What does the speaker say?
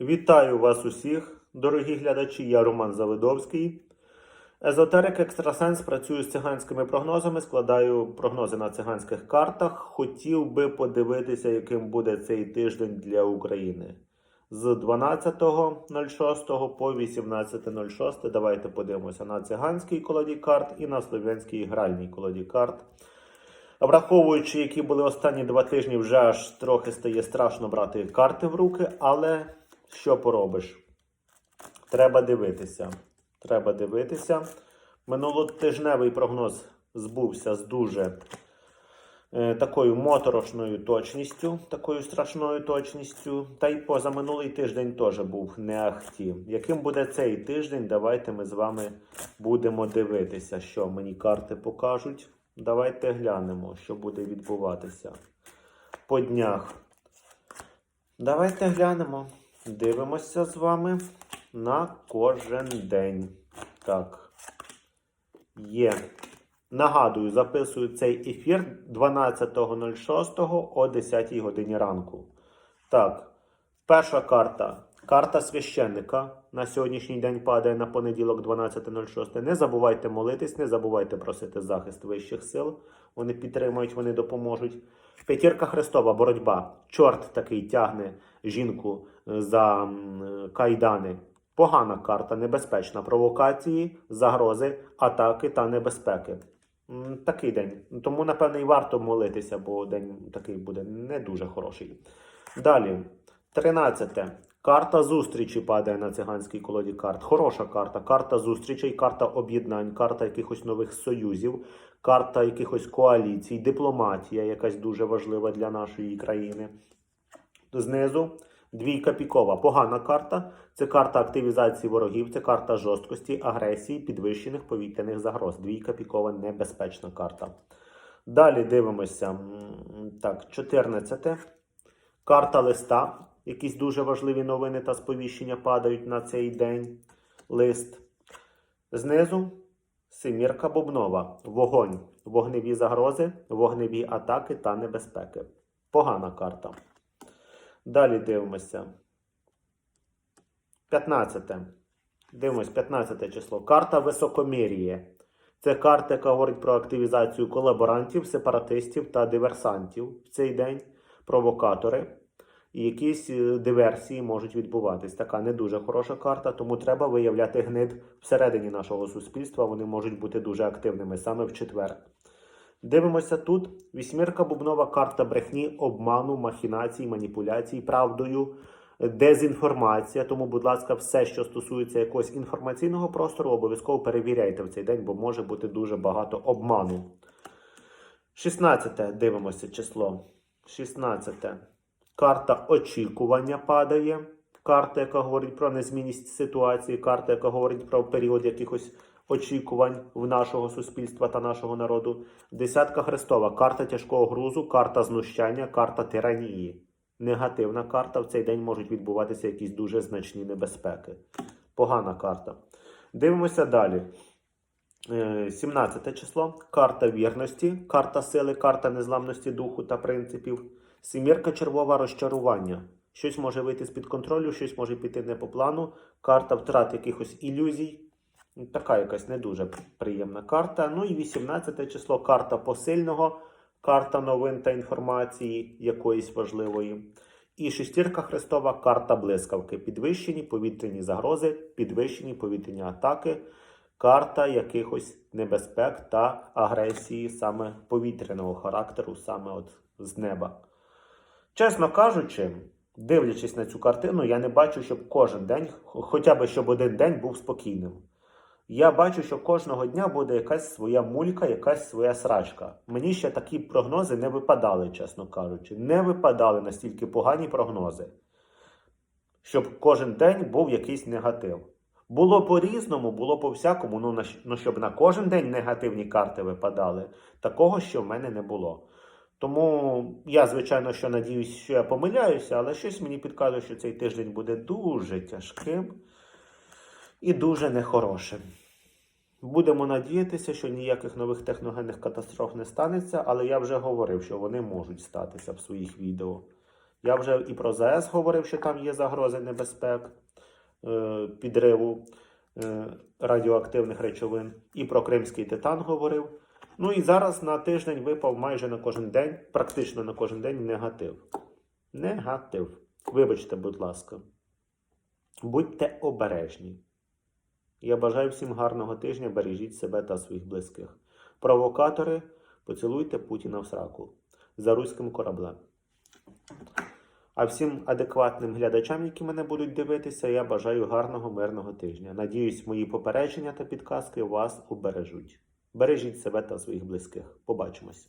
Вітаю вас усіх, дорогі глядачі. Я Роман Завидовський. Езотерик Екстрасенс працюю з циганськими прогнозами, складаю прогнози на циганських картах. Хотів би подивитися, яким буде цей тиждень для України. З 12.06 по 18.06 давайте подивимося на циганський колоді карт і на слов'янській гральній колоді карт. Враховуючи, які були останні два тижні, вже аж трохи стає страшно брати карти в руки, але що поробиш? Треба дивитися. Треба дивитися. Минулотижневий прогноз збувся з дуже е, такою моторошною точністю, такою страшною точністю. Та й позаминулий тиждень теж був не ахті. Яким буде цей тиждень? Давайте ми з вами будемо дивитися, що мені карти покажуть. Давайте глянемо, що буде відбуватися по днях. Давайте глянемо. Дивимося з вами на кожен день. Так. Є. Нагадую, записую цей ефір 12.06 о 10 годині ранку. Так, перша карта. Карта священника на сьогоднішній день падає на понеділок 12.06. Не забувайте молитись, не забувайте просити захист вищих сил. Вони підтримують, вони допоможуть. П'ятірка Христова, боротьба. Чорт такий тягне жінку е, за кайдани. Погана карта, небезпечна. Провокації, загрози, атаки та небезпеки. Такий день. Тому, напевне, і варто молитися, бо день такий буде не дуже хороший. Далі, 13. Карта зустрічі падає на циганській колоді карт. Хороша карта. Карта зустрічей, карта об'єднань, карта якихось нових союзів, карта якихось коаліцій, дипломатія, якась дуже важлива для нашої країни. Знизу двійка пікова. Погана карта. Це карта активізації ворогів, це карта жорсткості, агресії, підвищених повітряних загроз. Двійка пікова небезпечна карта. Далі дивимося. Так, 14. Карта листа. Якісь дуже важливі новини та сповіщення падають на цей день. Лист. Знизу Семірка Бубнова. Вогонь. Вогневі загрози, вогневі атаки та небезпеки. Погана карта. Далі дивимося. 15. Дивимось, 15 число. Карта високомір'я. Це карта, яка говорить про активізацію колаборантів, сепаратистів та диверсантів в цей день, провокатори. І якісь е, диверсії можуть відбуватись. Така не дуже хороша карта, тому треба виявляти гнид всередині нашого суспільства. Вони можуть бути дуже активними саме в четвер. Дивимося тут. Вісьмірка бубнова карта брехні, обману, махінацій, маніпуляцій, правдою, дезінформація. Тому, будь ласка, все, що стосується якогось інформаційного простору, обов'язково перевіряйте в цей день, бо може бути дуже багато обману. 16 дивимося число. 16. Карта очікування падає. Карта, яка говорить про незмінність ситуації, карта, яка говорить про період якихось очікувань в нашого суспільства та нашого народу. Десятка Христова, карта тяжкого грузу, карта знущання, карта тиранії. Негативна карта. В цей день можуть відбуватися якісь дуже значні небезпеки. Погана карта. Дивимося далі. Е, 17 число. Карта вірності, карта сили, карта незламності духу та принципів. Сімірка червова розчарування. Щось може вийти з-під контролю, щось може піти не по плану. Карта втрат якихось ілюзій. Така якась не дуже приємна карта. Ну і 18 число карта посильного, карта новин та інформації якоїсь важливої. І шестірка Христова карта блискавки. Підвищені повітряні загрози, підвищені повітряні атаки, карта якихось небезпек та агресії саме повітряного характеру, саме от з неба. Чесно кажучи, дивлячись на цю картину, я не бачу, щоб кожен день, хоча б щоб один день був спокійним. Я бачу, що кожного дня буде якась своя мулька, якась своя срачка. Мені ще такі прогнози не випадали, чесно кажучи. Не випадали настільки погані прогнози, щоб кожен день був якийсь негатив. Було по-різному, було по-всякому, ну, ну щоб на кожен день негативні карти випадали, такого ще в мене не було. Тому я, звичайно, що надіюсь, що я помиляюся, але щось мені підказує, що цей тиждень буде дуже тяжким і дуже нехорошим. Будемо надіятися, що ніяких нових техногенних катастроф не станеться, але я вже говорив, що вони можуть статися в своїх відео. Я вже і про ЗАЕС говорив, що там є загрози небезпек, е, підриву е, радіоактивних речовин, і про кримський титан говорив. Ну і зараз на тиждень випав майже на кожен день, практично на кожен день негатив. Негатив. Вибачте, будь ласка. Будьте обережні. Я бажаю всім гарного тижня, бережіть себе та своїх близьких. Провокатори, поцілуйте Путіна в сраку за руським кораблем. А всім адекватним глядачам, які мене будуть дивитися, я бажаю гарного мирного тижня. Надіюсь, мої попередження та підказки вас убережуть. Бережіть себе та своїх близьких. Побачимось.